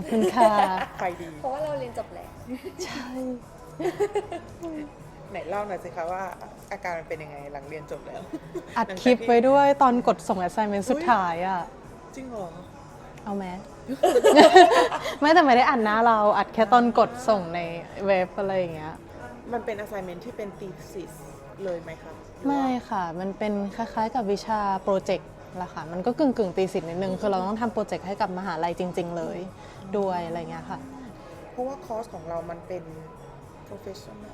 อบคุณค่ะ ไปดี เพราะว่าเราเรียนจบแล้วใช่ ไหนเล่าหน่อยสิคะว่าอาการมันเป็นยังไงหลังเรียนจบแล้ว อัดคลิปไว้ด้วยตอนกดส่ง assignment สุดท้ายอะ จริงเหรอ เอาไหมไม่แต่ไม่ได้อัดหน้าเราอัดแค่ตอนกดส่งในเว็บอะไรอย่างเงี้ย มันเป็น assignment ที่เป็น thesis เลยไหมครับไม่ค่ะ มันเป็นคล้ายๆกับวิชาโปรเจกต์ละค่ะ มันก็กึ่งกึ่งๆตีสิทธิ์นิดนึง คือเราต้องทำโปรเจกต์ให้กับมหาลัยจริง ๆ เลย ด้วยอะไรเงี้ยค่ะ เพราะว่าคอร์สของเรามันเป็น professional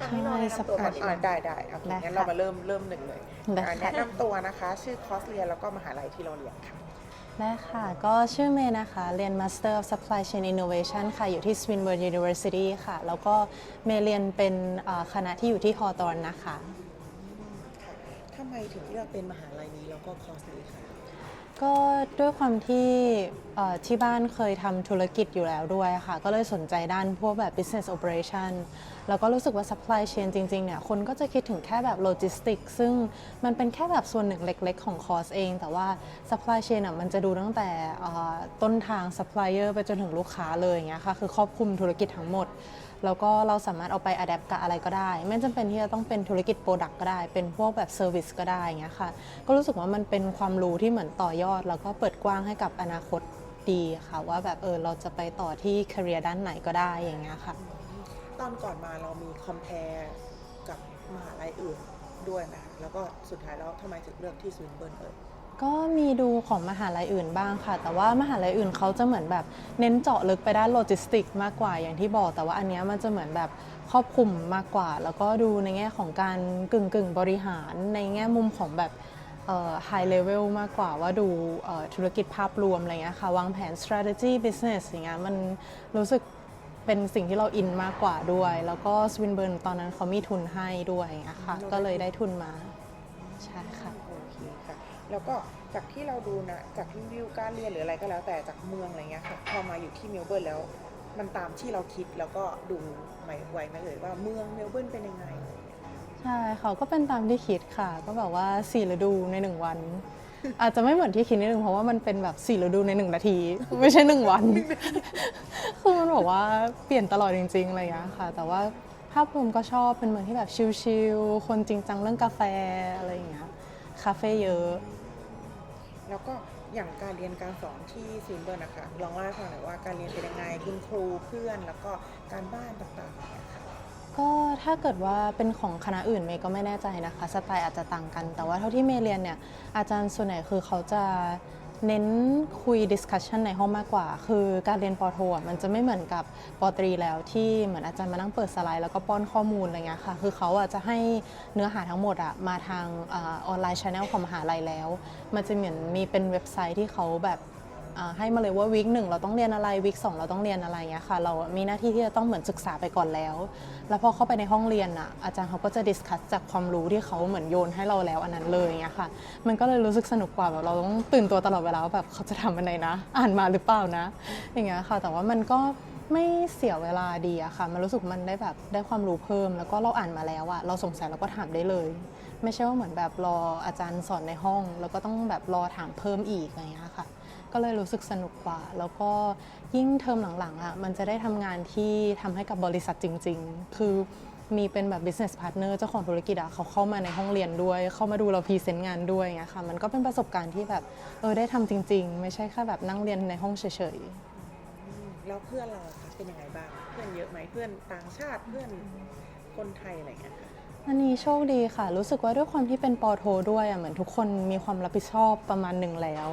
อะพี่น้อยแนะนำตัวก่อนดีกอ่าว่าได้ได้โอเคได้งั้นค่ะเรามาเริ่มเริ่มหนึ่งเลยได้อ่าค่ะแนะนำตัวนะคะ ชื่อคอร์สเรียนแล้วก็มหาลัยที่เราเรียนค่ะ ได้ค่ะ ก็ชื่อเมย์นะคะ เรียน Master of Supply Chain Innovation ค่ะ อยู่ที่ Swinburne University ค่ะ แล้วก็เมย์เรียนเป็นเอ่อคณะที่อยู่ที่ฮอตอนนะคะ ค่ะทำไมถึงเลือกเป็นมหาลัยนี้แล้วก็คอร์สนี้คะ ก็ด้วยความที่เอ่อที่บ้านเคยทำธุรกิจอยู่แล้วด้วยค่ะ ก็เลยสนใจด้านพวกแบบ business operation แล้วก็รู้สึกว่า supply chain จริงๆเนี่ยคนก็จะคิดถึงแค่แบบ logistics ซึ่งมันเป็นแค่แบบส่วนหนึ่งเล็ก ๆ ของคอร์สเอง แต่ว่า supply chain อะมันจะดูตั้งแต่เอ่อต้นทาง supplier ไปจนถึงลูกค้าเลยอย่างเงี้ยค่ะ คือครอบคลุมธุรกิจทั้งหมด แล้วก็เราสามารถเอาไป adapt กับอะไรก็ได้ ไม่จำเป็นที่จะต้องเป็นธุรกิจ Product ก็ได้ เป็นพวกแบบ Service ก็ได้อย่างเงี้ยค่ะ ก็รู้สึกว่ามันเป็นความรู้ที่เหมือนต่อยอด แล้วก็เปิดกว้างให้กับอนาคตดีค่ะ ว่าแบบเออเราจะไปต่อที่ career ด้านไหนก็ได้อย่างเงี้ยค่ะ ตอนก่อนมาเรามี compare กับมหาลัยอื่นด้วยนะคะแล้วก็สุดท้ายแล้วทำไมถึงเลือกที่สวินเบิร์นเอ่ย ก็มีดูของมหาลัยอื่นบ้างค่ะ แต่ว่ามหาลัยอื่นเขาจะเหมือนแบบเน้นเจาะลึกไปด้านโลจิสติกมากกว่าอย่างที่บอก แต่ว่าอันเนี้ยมันจะเหมือนแบบครอบคลุมมากกว่า แล้วก็ดูในแง่ของการกึ่งกึ่งๆบริหาร ในแง่มุมของแบบเอ่อ high level มากกว่าว่าดูเอ่อธุรกิจภาพรวมอะไรเงี้ยค่ะ วางแผน strategy business อย่างเงี้ยมันรู้สึกเป็นสิ่งที่เราอินมากกว่าด้วย แล้วก็สวินเบิร์นตอนนั้นเขามีทุนให้ด้วยอย่างเงี้ยค่ะก็เลยได้ทุนมาใช่ค่ะ แล้วก็จากที่เราดูนะจากรีวิวการเรียนหรืออะไรก็แล้วแต่จากเมืองอะไรเงี้ยค่ะพอมาอยู่ที่เมลเบิร์นแล้ว มันตามที่เราคิดแล้วก็ดูไหมไวไหมเอ่ยว่าเมืองเมลเบิร์นเป็นยังไงอะไรเงี้ยใช่ค่ะก็เป็นตามที่คิดค่ะ ก็แบบว่าสี่ฤดูในหนึ่งวัน อาจจะไม่เหมือนที่คิดนิดนึงเพราะว่ามันเป็นแบบสี่ฤดูในหนึ่งนาที ไม่ใช่หนึ่งวัน คือมันบอกว่าเปลี่ยนตลอดจริงๆอะไรอย่างเงี้ยค่ะ แต่ว่าภาพรวมก็ชอบเป็นเมืองที่แบบชิลๆคนจริงจังเรื่องกาแฟอะไรอย่างเงี้ยคาเฟ่เยอะ แล้วก็อย่างการเรียนการสอนที่สวินเบิร์นนะคะลองเล่าให้ฟังหน่อยว่าการเรียนเป็นยังไงคุณครูเพื่อน แล้วก็การบ้านต่างๆเนี่ยค่ะก็ถ้าเกิดว่าเป็นของคณะอื่นเมย์ก็ไม่แน่ใจนะคะ สไตล์อาจจะต่างกัน แต่ว่าเท่าที่เมย์เรียนเนี่ยอาจารย์ส่วนใหญ่คือเขาจะ เน้นคุย discussion ในห้องมากกว่า คือการเรียนปอโทอะมันจะไม่เหมือนกับปตรีแล้วที่เหมือนอาจารย์มานั่งเปิดสไลด์แล้วก็ป้อนข้อมูลอะไรเงี้ยค่ะ คือเขาอะจะให้เนื้อหาทั้งหมดอะมาทางออนไลน์ช anel ของมหาลัยแล้ว มันจะเหมือนมีเป็นเว็บไซต์ที่เขาแบบ ให้มาเลยว่าวีคหนึ่งเราต้องเรียนอะไรวีคสองเราต้องเรียนอะไรเงี้ยค่ะ เรามีหน้าที่ที่จะต้องเหมือนศึกษาไปก่อนแล้ว แล้วพอเข้าไปในห้องเรียนอะอาจารย์เขาก็จะดิสคัสจากความรู้ที่เขาเหมือนโยนให้เราแล้วอันนั้นเลยเงี้ยค่ะ มันก็เลยรู้สึกสนุกกว่าแบบเราต้องตื่นตัวตลอดเวลาว่าแบบเขาจะทำอะไรนะ อ่านมาหรือเปล่านะ อย่างเงี้ยค่ะ แต่ว่ามันก็ไม่เสียเวลาดีอะค่ะ มันรู้สึกมันได้แบบได้ความรู้เพิ่ม แล้วก็เราอ่านมาแล้วอะเราสงสัยเราก็ถามได้เลย ไม่ใช่ว่าเหมือนแบบรออาจารย์สอนในห้อง แล้วก็ต้องแบบรอถามเพิ่มอีกอะไรเงี้ยค่ะ ก็เลยรู้สึกสนุกกว่า แล้วก็ยิ่งเทอมหลังๆอะมันจะได้ทำงานที่ทำให้กับบริษัทจริง ๆ คือมีเป็นแบบ business partner เจ้าของธุรกิจอะเขาเข้ามาในห้องเรียนด้วย เข้ามาดูเราพรีเซนต์งานด้วยอย่างเงี้ยค่ะ มันก็เป็นประสบการณ์ที่แบบเออได้ทำจริง ๆ ไม่ใช่แค่แบบนั่งเรียนในห้องเฉยๆ แล้วเพื่อนเราคะเป็นยังไงบ้าง เพื่อนเยอะไหมเพื่อนต่างชาติเพื่อนคนไทยอะไรเงี้ยค่ะ อันนี้โชคดีค่ะ รู้สึกว่าด้วยความที่เป็นปอโทด้วยอะเหมือนทุกคนมีความรับผิดชอบประมาณหนึ่งแล้ว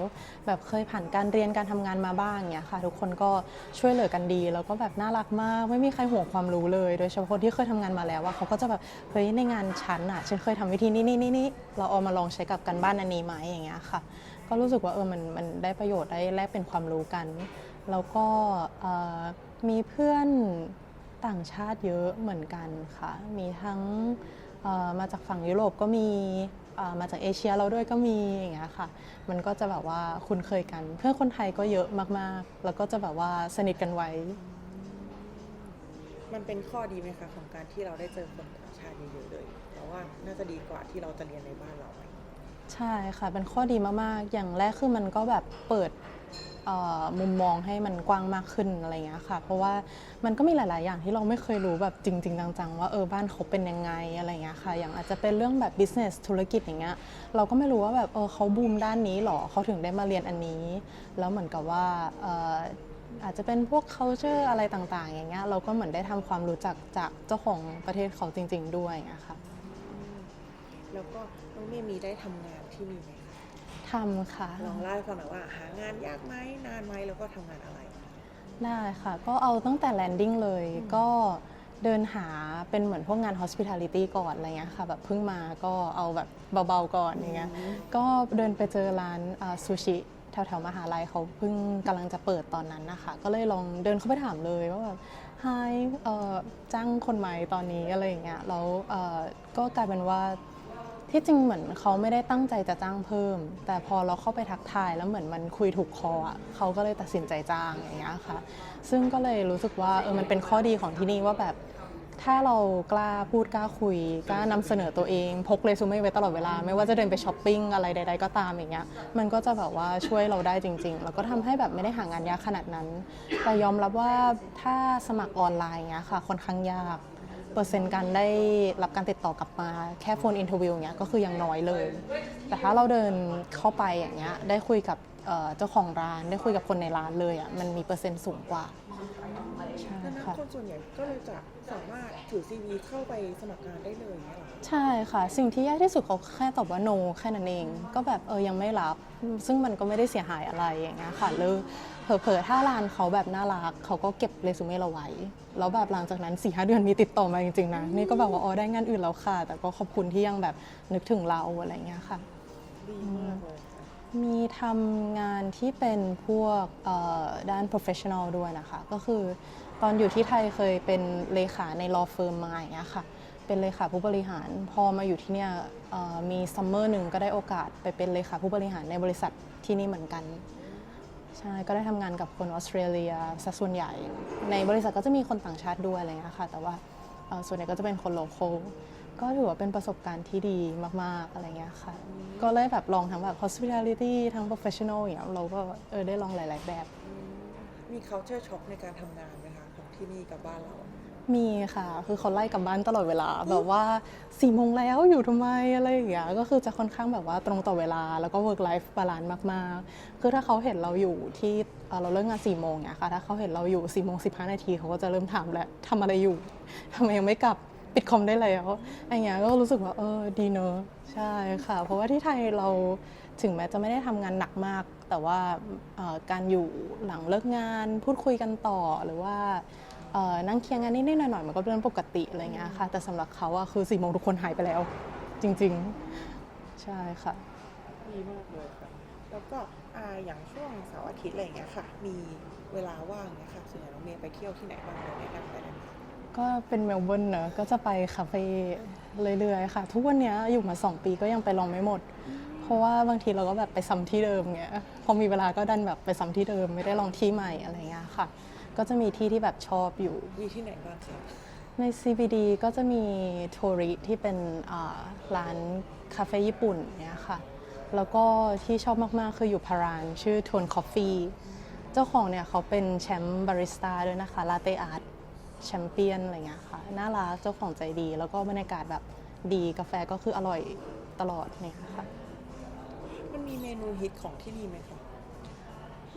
แบบเคยผ่านการเรียนการทำงานมาบ้างเนี้ยค่ะ ทุกคนก็ช่วยเหลือกันดี แล้วก็แบบน่ารักมาก ไม่มีใครห่วงความรู้เลย โดยเฉพาะคนที่เคยทำงานมาแล้วว่าเขาก็จะแบบเฮ้ยในงานชั้นอะฉันเคยทำวิธีนี้นี่นี่นี่เราเอามาลองใช้กับกันบ้านอันนี้ไหมอย่างเงี้ยค่ะ ก็รู้สึกว่าเออมันมันได้ประโยชน์ได้แลกเป็นความรู้กัน แล้วก็เอ่อมีเพื่อนต่างชาติเยอะเหมือนกันค่ะ มีทั้ง มาจากฝั่งยุโรปก็มีเอ่อมาจากเอเชียเราด้วยก็มีอย่างเงี้ยค่ะ มันก็จะแบบว่าคุ้นเคยกัน เพื่อนคนไทยก็เยอะมากๆ แล้วก็จะแบบว่าสนิทกันไว้ มันเป็นข้อดีไหมคะของการที่เราได้เจอคนต่างชาติเยอะๆเลยเพราะว่าน่าจะดีกว่าที่เราจะเรียนในบ้านเราไหมใช่ค่ะเป็นข้อดีมากๆ อย่างแรกคือมันก็แบบเปิดเอ่อ มุมมองให้มันกว้างมากขึ้นอะไรเงี้ยค่ะ เพราะว่ามันก็มีหลาย ๆ อย่างที่เราไม่เคยรู้แบบจริง ๆ จัง ๆ ว่าเออบ้านเขาเป็นยังไงอะไรเงี้ยค่ะ อย่างอาจจะเป็นเรื่องแบบ business ธุรกิจอย่างเงี้ยเราก็ไม่รู้ว่าแบบเออเขาบูมด้านนี้หรอเขาถึงได้มาเรียนอันนี้ แล้วเหมือนกับว่าอออาจจะเป็นพวก culture อะไรต่าง ๆ อย่างเงี้ยเราก็เหมือนได้ทำความรู้จักจากเจ้าของประเทศเขาจริง ๆ ด้วยอย่างเงี้ยค่ะแล้วก็น้องเมย์มีได้ทำงานที่นี่ไหม ทำค่ะ ลองเล่าให้ฟังหน่อยว่าหางานยากไหมนานไหมแล้วก็ทำงานอะไร ได้ค่ะ ก็เอาตั้งแต่แลนดิ้งเลยก็เดินหาเป็นเหมือนพวกงาน hospitality ก่อนอะไรเงี้ยค่ะ แบบเพิ่งมาก็เอาแบบเบาๆก่อนอย่างเงี้ย ก็เดินไปเจอร้านซูชิแถวๆมหาลัยเขาเพิ่งกำลังจะเปิดตอนนั้นนะคะ ก็เลยลองเดินเข้าไปถามเลยว่าแบบ hi เอ่อจ้างคนไหมตอนนี้อะไรอย่างเงี้ยแล้วเอ่อก็กลายเป็นว่า ที่จริงเหมือนเขาไม่ได้ตั้งใจจะจ้างเพิ่ม แต่พอเราเข้าไปทักทายแล้วเหมือนมันคุยถูกคออะเขาก็เลยตัดสินใจจ้างอย่างเงี้ยค่ะ ซึ่งก็เลยรู้สึกว่าเออมันเป็นข้อดีของที่นี่ว่าแบบ ถ้าเรากล้าพูดกล้าคุยกล้านำเสนอตัวเองพกเรซูเม่ไว้ตลอดเวลา ไม่ว่าจะเดินไปช้อปปิ้งอะไรใด ๆ ก็ตามอย่างเงี้ยมันก็จะแบบว่าช่วยเราได้จริง ๆ แล้วก็ทำให้แบบไม่ได้หางานยากขนาดนั้น แต่ยอมรับว่าถ้าสมัครออนไลน์เงี้ยค่ะค่อนข้างยาก เปอร์เซ็นต์การได้รับการติดต่อกลับมาแค่โฟนอินเทอร์วิวเนี้ยก็คือยังน้อยเลย แต่ถ้าเราเดินเข้าไปอย่างเงี้ยได้คุยกับเจ้าของร้านได้คุยกับคนในร้านเลยอะมันมีเปอร์เซ็นต์สูงกว่า ค่ะ คนส่วนใหญ่ก็เลยจะสามารถถือซีวีเข้าไปสมัครงานได้เลยเนี่ยเหรอใช่ค่ะ สิ่งที่ยากที่สุดเขาแค่ตอบว่า no แค่นั้นเอง ก็แบบเออยังไม่รับ ซึ่งมันก็ไม่ได้เสียหายอะไรอย่างเงี้ยค่ะหรือเผลอๆถ้าร้านเขาแบบน่ารักเขาก็เก็บเรซูเม่เราไว้ แล้วแบบหลังจากนั้น4ีหเดือนมีติดต่อมาจริงๆนะนี่ก็แบบว่าอ๋อได้งานอื่นแล้วค่ะ แต่ก็ขอบคุณที่ยังแบบนึกถึงเราอะไรเงี้ยค่ะ ดีมากเลยค่ะ มีทำงานที่เป็นพวกด้าน professional ด้วยนะคะ ก็คือตอนอยู่ที่ไทยเคยเป็นเลขาใน law firm มาอย่างเงี้ยค่ะ เป็นเลขาผู้บริหาร พอมาอยู่ที่เนี่ยมีซัมเมอร์หนึ่งก็ได้โอกาสไปเป็นเลขาผู้บริหารในบริษัทที่นี่เหมือนกัน ใช่ ก็ได้ทำงานกับคนออสเตรเลียซะส่วนใหญ่ ในบริษัทก็จะมีคนต่างชาติด้วยอะไรเงี้ยค่ะ แต่ว่าส่วนใหญ่ก็จะเป็นคนโลโ a l ก็ถือว่าเป็นประสบการณ์ที่ดีมาก ๆ อะไรเงี้ยค่ะ ก็เลยแบบลองทั้งแบบ hospitality ทั้ง professional อย่างเงี้ยเราก็เออได้ลองหลาย ๆ แบบ มี culture shock ในการทำงานไหมคะของที่นี่กับบ้านเรา มีค่ะ คือเขาไล่กลับบ้านตลอดเวลา แบบว่าสี่โมงแล้วอยู่ทำไมอะไรอย่างเงี้ย ก็คือจะค่อนข้างแบบว่าตรงต่อเวลา แล้วก็ work life balance มาก ๆ คือถ้าเขาเห็นเราอยู่ที่เอ่อเราเลิกงานสี่โมงเนี่ยค่ะ ถ้าเขาเห็นเราอยู่สี่โมงสิบห้านาทีเขาก็จะเริ่มถามแล้วทำอะไรอยู่ทำไมยังไม่กลับ ปิดคอมได้แล้วอย่างเงี้ยก็รู้สึกว่าเออดีเนอะใช่ค่ะ เพราะว่าที่ไทยเราถึงแม้จะไม่ได้ทำงานหนักมาก แต่ว่าการอยู่หลังเลิกงานพูดคุยกันต่อหรือว่านั่งเคียร์งานนิดๆหน่อยๆมันก็เป็นเรื่องปกติอะไรเงี้ยค่ะ แต่สำหรับเขาอะคือสี่โมงทุกคนหายไปแล้ว จริง ๆ ใช่ค่ะดีมากเลยค่ะแล้วก็ออย่างช่วงเสาร์อาทิตย์อะไรเงี้ยค่ะ มีเวลาว่างเนี่ยค่ะส่วนใหญ่น้องเมย์ไปเที่ยวที่ไหนบ้างเราแนะนำไปได้ไหมคะ ก็เป็นเมลเบิร์นเนอะก็จะไปคาเฟ่เรื่อยๆค่ะ ทุกวันเนี้ยอยู่มา 2 ปีก็ยังไปลองไม่หมด เพราะว่าบางทีเราก็แบบไปซ้ำที่เดิมเงี้ยพอมีเวลาก็ดันแบบไปซ้ำที่เดิมไม่ได้ลองที่ใหม่อะไรเงี้ยค่ะ ก็จะมีที่ที่แบบชอบอยู่ มีที่ไหนบ้างคะใน CBD ก็จะมีโทริที่เป็นอ่าร้านคาเฟ่ญี่ปุ่นเนี่ยค่ะ แล้วก็ที่ชอบมาก ๆ คืออยู่พารานชื่อทวนคอฟฟี่ เจ้าของเนี่ยเขาเป็นแชมป์บาริสต้าด้วยนะคะลาเต้อาร์ต แชมเปี้ยนอะไรเงี้ยค่ะน่ารักเจ้าของใจดี แล้วก็บรรยากาศแบบดีกาแฟก็คืออร่อยตลอดเนี่ยค่ะ มันมีเมนูฮิตของที่นี่ไหมคะ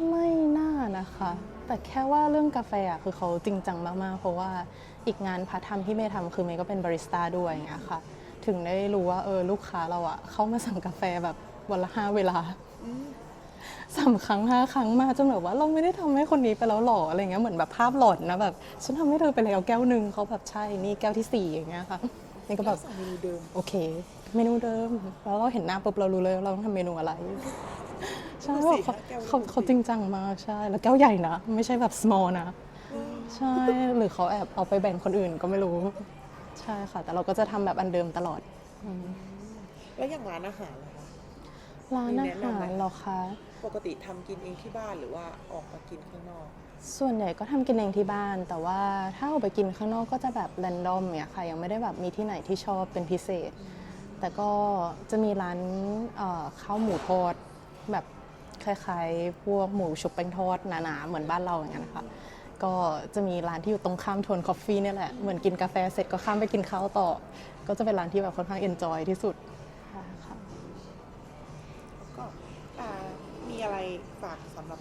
ไม่น่านะคะ แต่แค่ว่าเรื่องกาแฟอะคือเขาจริงจังมากๆ เพราะว่าอีกงานพาร์ทไทม์ที่เมย์ทำคือเมย์ก็เป็นบาริสต้าด้วยอย่างเงี้ยค่ะ ถึงได้รู้ว่าเออลูกค้าเราอะเข้ามาสั่งกาแฟแบบวันละห้าเวลา สามครั้งห้าครั้งมาจนแบบว่าเราไม่ได้ทำให้คนนี้ไปแล้วหรออะไรเงี้ยเหมือนแบบภาพหลอนนะแบบฉันทำให้เธอไปแล้วแก้วหนึ่งเขาแบบใช่นี่แก้วที่สี่อย่างเงี้ยค่ะนี่ก็แบบสั่งเมนูเดิมโอเค เมนูเดิมแล้วเราเห็นหน้าปุ๊บเรารู้เลยว่าเราต้องทำเมนูอะไรใช่ดูสิเขาแก้วเขาดูสิเขาจริงจังมากใช่ แล้วแก้วใหญ่นะ ไม่ใช่แบบ small นะ ใช่หรือเขาแอบเอาไปแบ่งคนอื่นก็ไม่รู้ ใช่ค่ะ แต่เราก็จะทำแบบอันเดิมตลอดอืมแล้วอย่างร้านอาหารล่ะคะร้านอามีแนะนำหาไหมรเหรอคะ ปกติทำกินเองที่บ้านหรือว่าออกมากินข้างนอก ส่วนใหญ่ก็ทำกินเองที่บ้าน แต่ว่าถ้าออกไปกินข้างนอกก็จะแบบแรนดอมเนี่ยค่ะ ยังไม่ได้แบบมีที่ไหนที่ชอบเป็นพิเศษ แต่ก็จะมีร้านเอ่อข้าวหมูทอดแบบคล้ายๆ พวกหมูชุบแป้งทอดหนาๆ เหมือนบ้านเราอย่างนั้นนะคะก็จะมีร้านที่อยู่ตรงข้ามโทนคอฟฟี่เนี่ยแหละ เหมือนกินกาแฟเสร็จก็ข้ามไปกินข้าวต่อ ก็จะเป็นร้านที่แบบค่อนข้างเอนจอยที่สุด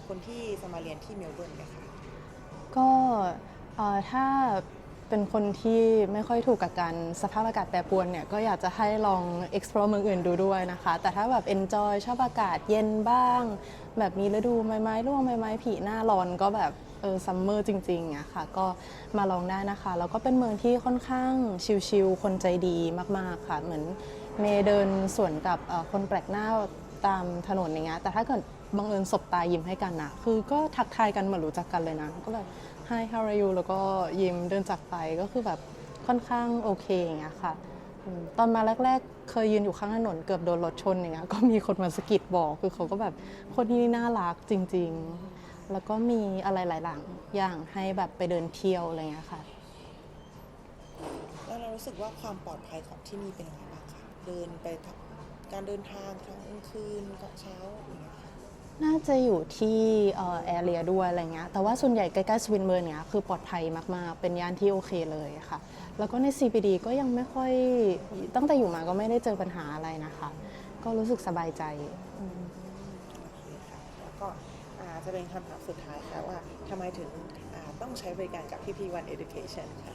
คนที่จะมาเรียนที่เมลเบิร์นไหมคะก็ถ้าเป็นคนที่ไม่ค่อยถูกกับการสภาพอากาศแปรปรวนเนี่ยก็อยากจะให้ลอง explore เมืองอื่นดูด้วยนะคะ แต่ถ้าแบบ enjoy ชอบอากาศเย็นบ้าง แบบมีฤดูใบไม้ร่วงใบไม้ผลิหน้าร้อนก็แบบเออซัมเมอร์จริงๆอะค่ะ ก็มาลองได้นะคะ แล้วก็เป็นเมืองที่ค่อนข้างชิลๆคนใจดีมากๆค่ะ เหมือนเมเดินสวนกับคนแปลกหน้าตามถนนอย่างเงี้ยแต่ถ้าเกิด บังเอิญสบตายิ้มให้กันนะคือก็ทักทายกันเหมือนรู้จักกันเลยนะ ก็แบบ Hi how are you แล้วก็ยิ้มเดินจากไปก็คือแบบค่อนข้างโอเคอย่างเงี้ยค่ะ ตอนมาแรก ๆ เคยยืนอยู่ข้างถนนเกือบโดนรถชนอย่างเงี้ยก็มีคนมาสกิดบอกคือเขาก็แบบคนที่นี่น่ารักจริง ๆ แล้วก็มีอะไรหลายหลังอย่างให้แบบไปเดินเที่ยวอะไรเงี้ยค่ะ แล้วเรารู้สึกว่าความปลอดภัยของที่นี่เป็นยังไงบ้างคะเดินไปการเดินทางทั้งกลางคืนกลางเช้าอย่างเงี้ย น่าจะอยู่ที่เอ่อแอเรียด้วยอะไรเงี้ย แต่ว่าส่วนใหญ่ใกล้ๆสวินเบิร์นเนี้ยคือปลอดภัยมาก ๆ เป็นย่านที่โอเคเลยค่ะ แล้วก็ใน CBD ก็ยังไม่ค่อย ตั้งแต่อยู่มาก็ไม่ได้เจอปัญหาอะไรนะคะ ก็รู้สึกสบายใจอืมโอเคค่ะแล้วก็อ่าจะเป็นคำถามสุดท้ายค่ะว่าทำไมถึงอ่าต้องใช้บริการกับพี่พีวัน Education ค่ะ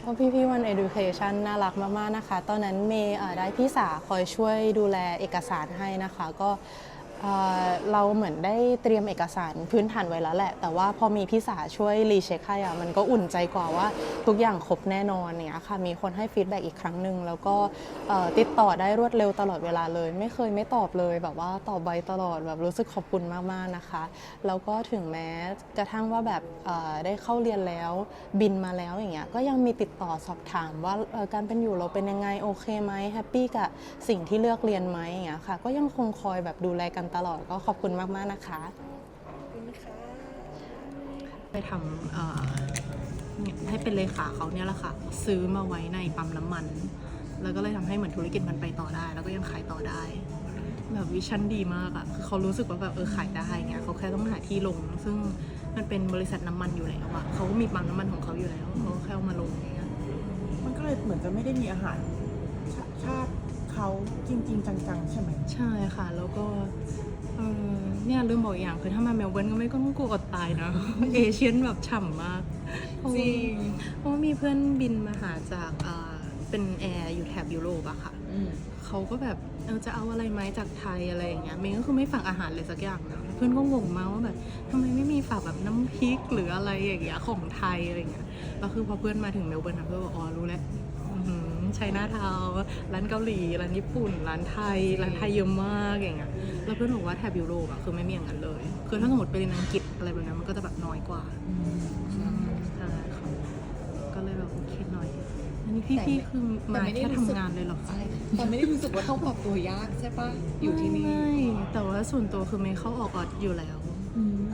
เพราะพี่พี่วัน Education น่ารักมาก ๆ นะคะ ตอนนั้นเมย์เอ่อได้พี่สาคอยช่วยดูแลเอกสารให้นะคะ ก็ เเราเหมือนได้เตรียมเอกสารพื้นฐานไว้แล้วแหละ แต่ว่าพอมีพี่สาช่วยรีเช็คให้อะมันก็อุ่นใจกว่าว่าทุกอย่างครบแน่นอนเนี่ยค่ะ มีคนให้ฟีดแบ็กอีกครั้งหนึ่งแล้วก็ติดต่อได้รวดเร็วตลอดเวลาเลย ไม่เคยไม่ตอบเลยแบบว่าตอบไวตลอดแบบรู้สึกขอบคุณมากๆนะคะ แล้วก็ถึงแม้กระทั่งว่าแบบได้เข้าเรียนแล้วบินมาแล้วอย่างเงี้ยก็ยังมีติดต่อสอบถามว่าการเป็นอยู่เราเป็นยังไงโอเคไหมแฮปปี้กับสิ่งที่เลือกเรียนไหมอย่างเงี้ยค่ะก็ยังคงคอยแบบดูแลกันตลอดก็ขอบคุณมาก ๆ นะคะขอบคุณค่ะไปทำเอ่อเนี่ยให้เป็นเลขาเขาเนี่ยแหละค่ะ ซื้อมาไว้ในปั๊มน้ำมัน แล้วก็เลยทำให้เหมือนธุรกิจมันไปต่อได้ แล้วก็ยังขายต่อได้แบบวิชั่นดีมากอะคือเขารู้สึกว่าแบบเออขายได้เงี้ยเขาแค่ต้องหาที่ลง ซึ่งมันเป็นบริษัทน้ำมันอยู่แล้วอะเขาก็มีปั๊มน้ำมันของเขาอยู่แล้วเขาก็แค่เอามาลงอย่างเงี้ยมันก็เลยเหมือนจะไม่ได้มีอาหารชาชาติ เขาจริง ๆ จังๆ ใช่ไหมใช่ค่ะ แล้วก็เออเนี่ยลืมบอกอีกอย่างคือถ้ามาเมลเบิร์นก็ไม่ต้องกลัวอดตายนะ เอเชียนแบบฉ่ำมากเพราะว่าจริงเพราะว่ามีเพื่อนบินมาหาจากเอ่อเป็นแอร์อยู่แถบยุโรปอะค่ะเขาก็แบบเออจะเอาอะไรไหมจากไทยอะไรอย่างเงี้ยเมย์ก็คือไม่ฝากอาหารเลยสักอย่างนะเพื่อนก็งงมากว่าแบบทำไมไม่มีฝากแบบน้ำพริกหรืออะไรอย่างเงี้ยของไทยอะไรอย่างเงี้ยแล้วคือพอเพื่อนมาถึงเมลเบิร์นนะเพื่อนบอกอ๋อรู้แล้วใช้หน้าเทาร้านเกาหลี ร้านญี่ปุ่น ร้านไทย ร้านไทยเยอะมากอย่างเงี้ยแล้วเพื่อนบอกว่าแถบยุโรปอะคือไม่มีอย่างนั้นเลย คือถ้าสมมติไปเรียนอังกฤษอะไรแบบนั้นมันก็จะแบบน้อยกว่าใช่ค่ะก็เลยแบบโอเคหน่อยอันนี้พี่ๆคือมาแค่ทำงานเลยเหรอคะ แต่ไม่ได้รู้สึกว่าต้องปรับตัวยากใช่ปะอยู่ที่นี่ ไม่แต่ว่าส่วนตัวคือเมย์เข้าออกออดอยู่แล้ว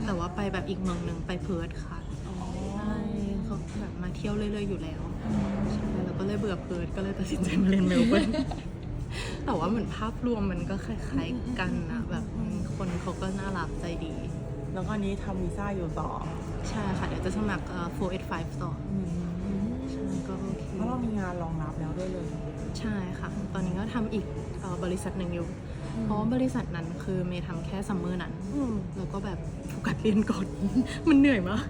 แต่ว่าไปแบบอีกเมืองหนึ่งไปเพิร์ทค่ะใช่เขา แบบมาเที่ยวเรื่อยๆอยู่แล้วใช่แล้วก็เลยเบื่อเพิร์ทก็เลยตัดสินใจมาเรียนเมลเบิร์นแต่ว่าเหมือนภาพรวมมันก็คล้ายๆกันนะแบบอืมคนเขาก็น่ารักใจดี แล้วก็อันนี้ทำวีซ่าอยู่ต่อ ใช่ค่ะ เดี๋ยวจะสมัครเอ่อ485 ต่อใช่ก็โอเคเพราะเรามีงานรองรับแล้วด้วยเลย ใช่ค่ะ ตอนนี้ก็ทำอีกเอ่อบริษัทหนึ่งอยู่ เพราะว่าบริษัทนั้นคือเมย์ทำแค่ซัมเมอร์นั้น แล้วก็แบบโฟกัสเรียนก่อน มันเหนื่อยมาก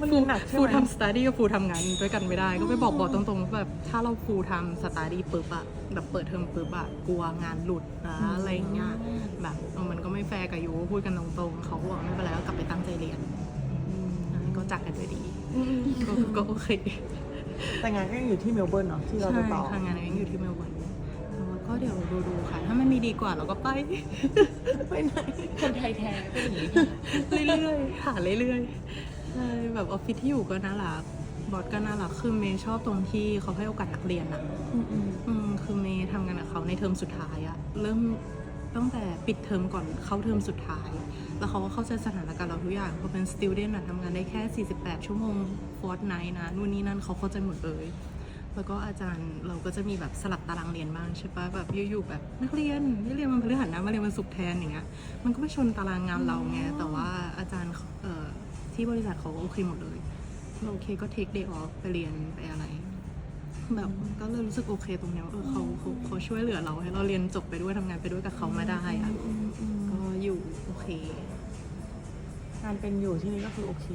มันเรียนหนักใช่ไหมฟูทำสต u d ดี้กับฟูทำงานด้วยกันไม่ได้ ก็ไปบอกบอกตรงๆว่าแบบถ้าเราฟูทำสต u d ดี้ปุ๊บอะแบบเปิดเทอมปุ๊บอะกลัวงานหลุดนะอะไรอย่างเงี้ยแบบเออมันก็ไม่แฟร์กับยูพูดกันตรงๆเขาก็บอกไม่เป็นไรก็กลับไปตั้งใจเรียนนั้นก็จากกันด้วยดีก็ก็โอเคแต่งานก็ยังอยู่ที่เมลเบิร์นเนาะที่เราใช่จะต่อค่ะงานยังอยู่ที่เมลเบิร์นแล้ว ก็เดี๋ยวดูดูๆค่ะ ถ้ามันมีดีกว่าเราก็ไป ไปไหนคนไทยแท้เป็นอย่างนี้เรื่อยๆหาเรื่อยๆใช่แบบออฟฟิศที่อยู่ก็น่ารักบอสก็น่ารักคือเมย์ชอบตรงที่เขาให้โอกาสนักเรียนอะอืมคือเมย์ทำงานกับเขาในเทอมสุดท้ายอะเริ่มตั้งแต่ปิดเทอมก่อนเข้าเทอมสุดท้าย แล้วเขาก็เข้าใจสถานการณ์เราทุกอย่างพอเป็นสติวเดนอะทำงานได้แค่ 48 ชั่วโมงฟอร์ตไนท์นะนู่นนี่นั่นเขาเข้าใจหมดเลย แล้วก็อาจารย์เราก็จะมีแบบสลับตารางเรียนบ้างใช่ปะแบบอยู่ๆแบบนักเรียนไม่เรียนวันพฤหัสนะมาเรียนวันศุกร์แทนอย่างเงี้ยมันก็ไปชนตารางงานเราไงแต่ว่าอาจารย์เอ่อที่บริษัทเขาโอเคหมดเลยเราโอเคก็เทคเดย์ออฟไปเรียนไปอะไร แบบก็เลยรู้สึกโอเคตรงเนี้ยว่าเออเขาเขาเขาช่วยเหลือเราให้เราเรียนจบไปด้วยทำงานไปด้วยกับเขามาได้อะก็อยู่โอเค งานเป็นอยู่ที่นี่ก็คือโอเค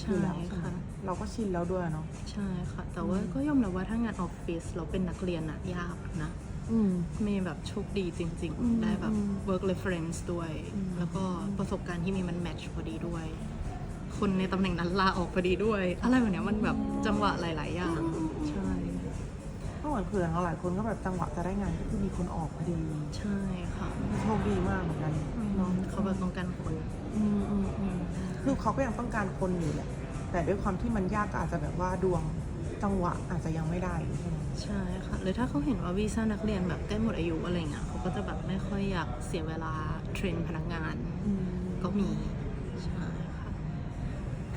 ใช่อยู่แล้วค่ะไหมเราก็ชินแล้วด้วยเนาะใช่ค่ะ แต่ว่าก็ยอมรับว่าถ้างานออฟฟิศเราเป็นนักเรียนอะยากนะอืมเมย์แบบโชคดีจริงอืมๆได้แบบอืม work reference ด้วยอืมแล้วก็ประสบการณ์ที่มีมันแมทช์พอดีด้วย คนในตำแหน่งนั้นลาออกพอดีด้วย อะไรแบบเนี้ยมันแบบจังหวะหลาย ๆ อย่าง ใช่ก็เหมือนเผื่อเราหลายคนก็แบบจังหวะจะได้งานก็คือมีคนออกพอดี ใช่ค่ะโชคดีมากเหมือนกัน เขาก็ยังต้องการคนอยู่แหละแต่ด้วยความที่มันยากก็อาจจะแบบว่าดวงจังหวะอาจจะยังไม่ได้ใช่ไหมใช่ค่ะหรือถ้าเขาเห็นว่าวีซ่านักเรียนแบบใกล้หมดอายุอะไรเงี้ยเขาก็จะแบบไม่ค่อยอยากเสียเวลาเทรนพนักงานอืมก็มีใช่ค่ะ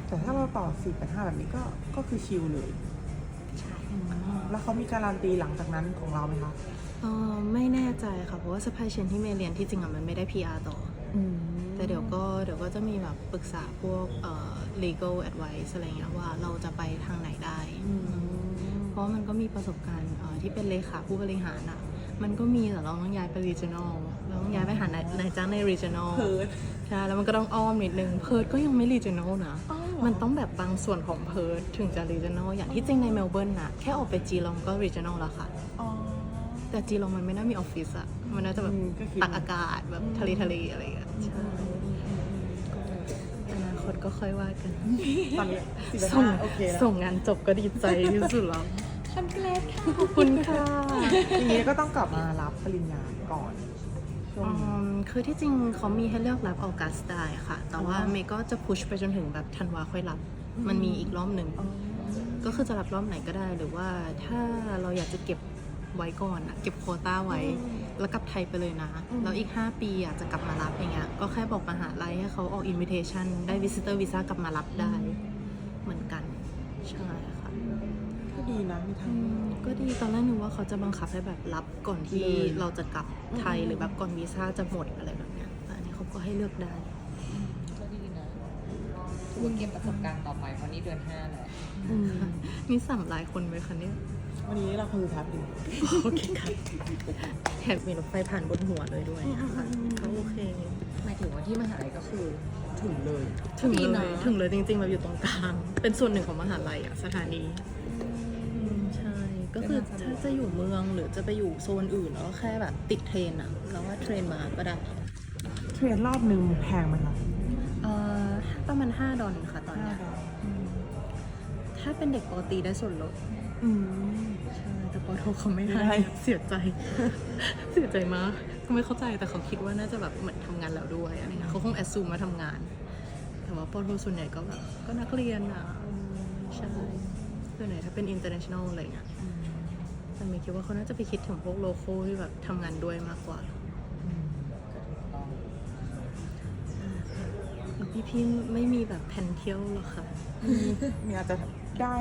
แต่ถ้าเราต่อ4 8 5แบบนี้ก็ก็คือชิลเลยใช่แล้วเขามีการันตีหลังจากนั้นของเราไหมคะเออไม่แน่ใจค่ะ เพราะว่า supply chain ที่เมย์เรียนที่จริงอะมันไม่ได้ PR ต่ออืม แต่เดี๋ยวก็เดี๋ยวก็จะมีแบบปรึกษาพวกเอ่อ legal advice อะไรเงี้ยว่าเราจะไปทางไหนได้อืมเพราะมันก็มีประสบการณ์เอ่อที่เป็นเลขาผู้บริหารอะมันก็มีแต่เราต้องย้ายไป regional เราต้องย้ายไปหานายนายจ้างใน regional เพิร์ดใช่แล้วมันก็ต้องอ้อมนิดนึง เพิร์ดก็ยังไม่ regional นะอ้าวเหรอมันต้องแบบบางส่วนของเพิร์ดถึงจะ regional อย่างที่จริงในเมลเบิร์นนะแค่ออกไปจีลองก็ regional แล้วค่ะ อ๋อ แต่จีลองมันไม่น่ามีออฟฟิศอะมันน่าจะแบบอืมก็คิดตักอากาศแบบทะเลทะเลอะไรอย่างเงี้ยใช่ อนาคตก็ค่อยว่ากัน ตอนนี้สี่แปดส่งห้าโอเคแล้วส่งงานจบก็ดีใจที่สุดแล้วขอบคุณค่ะ ทีนี้ก็ต้องกลับมารับปริญญาก่อนช่วงอืนี้มคือที่จริงเขามีให้เลือกรับออกัสได้ค่ะ แต่ว่าอ๋อเมย์ก็จะพุชไปจนถึงแบบธันวาค่อยรับ มันมีอีกรอบหนึ่งอ๋อก็คือจะรับรอบไหนก็ได้ หรือว่าถ้าเราอยากจะเก็บไว้ก่อนอะเก็บโควต้าไว้ แล้วกลับไทยไปเลยนะ แล้วอีก 5 ปีอยากจะกลับมารับอย่างเงี้ยก็แค่บอกมหาลัยให้เขาออกอินวิเทชันได้ visitor visa กลับมารับได้ เหมือนกัน ใช่ค่ะก็ดีนะมีทาอืงมก็ดีตอนแรกนึกว่าเขาจะบังคับให้แบบรับก่อนที่เลย เราจะกลับไทยอืมหรือแบบก่อนวีซ่าจะหมดอะไรแบบเนี้ยแต่อันนี้เขาก็ให้เลือกได้ ก็ดีนะถือว่าเก็บประสบการณ์ต่อไปเพราะนี่เดือนห้าแล้วอืมนี่สัมหลายคนไหมคะเนี่ยวันนี้เราคือทับดีโอเคค่ะ แถบมีรถไฟผ่านบนหัวเลยด้วยค่ะก็โอเค หมายถึงว่าที่มหาลัยก็คือถึงเลยถึงดีเลนะ ยถึงเลยจริงๆเราอยู่ตรงกลาง เป็นส่วนหนึ่งของมหาลัยอะสถานีอืมใช่ ก็คือถ้าจะอยู่เมืองหรือจะไปอยู่โซนอื่นแล้วแค่แบบติดเทรนอะแล้วว่าเทรนมาก็ได้ เทรนรอบหนึ่งแพงไหมคะเอ่อประมาณ5ดอลค่ะตอนเนี้ยอืมถ้าเป็นเด็กปกติได้ส่วนลด อืม ใช่แต่ปอโทเขาไม่ไม่ให้ให้เสียใจเสียใจมากก็ไม่เข้าใจแต่เขาคิดว่าน่าจะแบบเหมือนทำงานแล้วด้วยอะไรเงี้ยเขาคงแอดซูมมาทำงาน แต่ว่าปอโทส่วนใหญ่ก็แบบก็นักเรียนอะใช่ส่วนใหญ่ถ้าเป็น international อะไรเงี้ยแต่เมย์คิดว่าเขาน่าจะไปคิดถึงพวกโลโก้ที่แบบทำงานด้วยมากกว่าแล้วพี่ๆไม่มีแบบแผนเที่ยวหรอคะมีมีอาจจะได้